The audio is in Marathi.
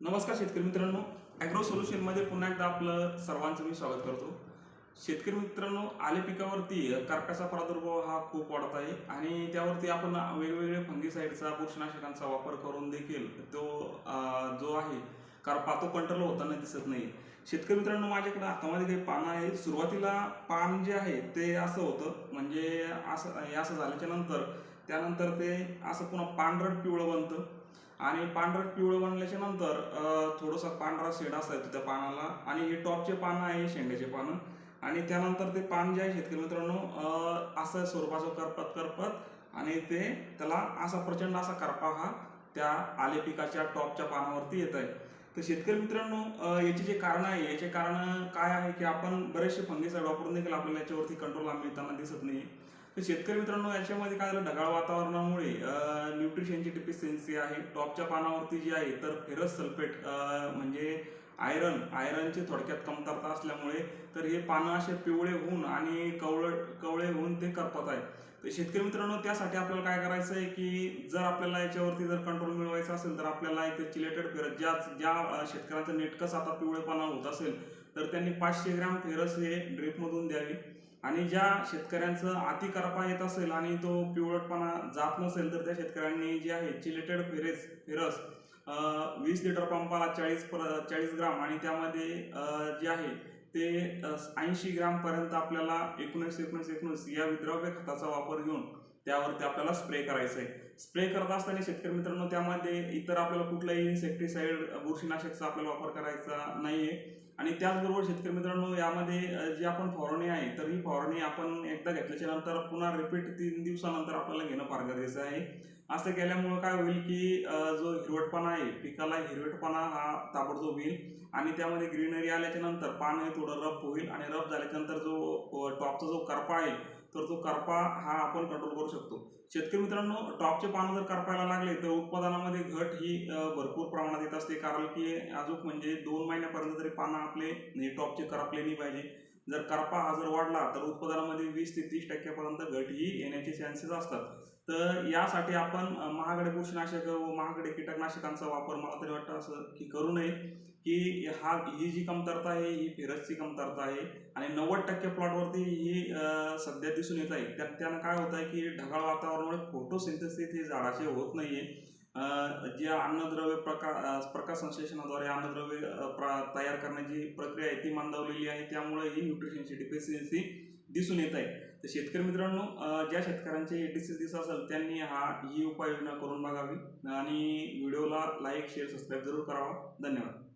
नमस्कार शेतकरी मित्रांनो. ॲग्रो सोल्युशनमध्ये पुन्हा एकदा आपलं सर्वांचं मी स्वागत करतो. शेतकरी मित्रांनो आले पिकावरती कर्काचा प्रादुर्भाव हा खूप वाढत आहे आणि त्यावरती आपण वेगवेगळे फंगीसाईडचा बुरशीनाशकांचा वापर करून देखील तो जो आहे करपा तो कंट्रोल होताना दिसत नाही. शेतकरी मित्रांनो माझ्याकडे हातामध्ये काही पानं आहे सुरुवातीला पान जे आहे ते असं होतं म्हणजे असं असं झाल्याच्यानंतर त्यानंतर ते असं पुन्हा पांढरट पिवळं बनतं. आणि पांढरट पिवळं बनल्याच्या नंतर थोडंसं पांढरा शेड असायचं त्या पानाला. आणि हे टॉपचे पानं आहे शेंड्याचे पानं. आणि त्यानंतर ते पान जे आहे शेतकरी मित्रांनो असं स्वरूपाचं करपत करपत आणि ते त्याला असा प्रचंड असा करपा हा त्या आले पिकाच्या टॉपच्या पानावरती येत आहे तर शेतकरी मित्रांनो याची जे कारण आहे याचे कारण काय आहे की आपण बरेचसे फंगीसाईड वापरून देखील आपल्याला याच्यावरती कंट्रोल मिळताना दिसत नाही तर शेतकरी मित्रांनो याच्यामध्ये काय झालं? ढगाळ वातावरणामुळे न्यूट्रिशनची डिफिशियन्सी आहे. टॉपच्या पानावरती जी आहे तर फेरस सल्फेट म्हणजे आयरन आयरनची थोडक्यात कमतरता असल्यामुळे तर हे पानं असे पिवळे होऊन आणि कवळ कवळे होऊन ते करपत आहे. तर शेतकरी मित्रांनो त्यासाठी आपल्याला काय करायचं आहे की जर आपल्याला याच्यावरती जर कंट्रोल मिळवायचा असेल तर आपल्याला इथे चिलेटेड फेरस ज्या ज्या शेतकऱ्यांचं नेटकस आता पिवळेपणा होत असेल तर त्यांनी पाचशे ग्रॅम फेरस हे ड्रिपमधून द्यावे. आणि ज्या शेतकऱ्यांचं अति करपा येत असेल आणि तो पिवळटपणा जात नसेल तर त्या शेतकऱ्यांनी जे आहे चिलेटेड फेरेस फेरस वीस लिटर पंपाला चाळीस पर चाळीस ग्राम आणि त्यामध्ये जे आहे ते ऐंशी ग्रामपर्यंत आपल्याला एकोणीस एकोणीस एकोणीस या विद्राव्य खताचा वापर घेऊन त्यावरती आपल्याला स्प्रे करायचं आहे स्प्रे करत असताना शेतकरी मित्रांनो त्यामध्ये इतर आपल्याला कुठलाही इन्सेक्टिसाईड बुरशीनाशकचा आपल्याला वापर करायचा नाही आहे आणि त्याचबरोबर शेतकरी मित्रांनो यामध्ये जी आपण फवारणी आहे तर ही फवारणी आपण एकदा घेतल्याच्या नंतर पुन्हा रिपीट तीन दिवसानंतर आपल्याला घेणं फार गरजेचं आहे. असं केल्यामुळं काय होईल की जो हिरवटपणा आहे पिकाला हिरवटपणा हा ताबडतोब येईल आणि त्यामध्ये ग्रीनरी आल्याच्यानंतर पान हे थोडं रफ होईल आणि रफ झाल्याच्यानंतर जो टॉपचा जो करपा आहे तर तो करपा हा आपण कंट्रोल करू शकतो. शेतकरी मित्रांनो टॉपचे पानं जर करपायला लागले तर उत्पादनामध्ये घट ही भरपूर प्रमाणात येत असते. कारण की अजून म्हणजे दोन महिन्यापर्यंत तरी पानं आपले म्हणजे टॉपचे करपले नाही पाहिजे. जर करपा हा जर वाढला तर उत्पादनामध्ये वीस ते तीस टक्क्यापर्यंत घट ही येण्याचे चान्सेस असतात. तर यासाठी आपण महागडे पोषणाशक व महागडे कीटकनाशकांचा वापर मला तरी वाटतं असं की करू नये की हा ही जी कमतरता आहे ही फेरसची कमतरता आहे आणि नव्वद टक्के प्लॉटवरती ही सध्या दिसून येत आहे. त्यात त्यानं काय होत आहे की ढगाळ वातावरणामुळे फोटोसिंथेसिस हे झाडाचे होत नाही आहे जे अन्नद्रव्य प्रका प्रकाश संश्लेषणाद्वारे अन्नद्रव्य प्रा- तयार करण्याची प्रक्रिया आहे ती मंदावलेली आहे. त्यामुळे ही न्यूट्रिशनची डिफिशियन्सी दिसून येत आहे. तर शेतकरी मित्रांनो ज्या शेतकऱ्यांचे डिसीज दिसत असेल त्यांनी हा ही उपाययोजना करून बघावी. आणि व्हिडिओला लाईक शेअर सबस्क्राईब जरूर करावा. धन्यवाद.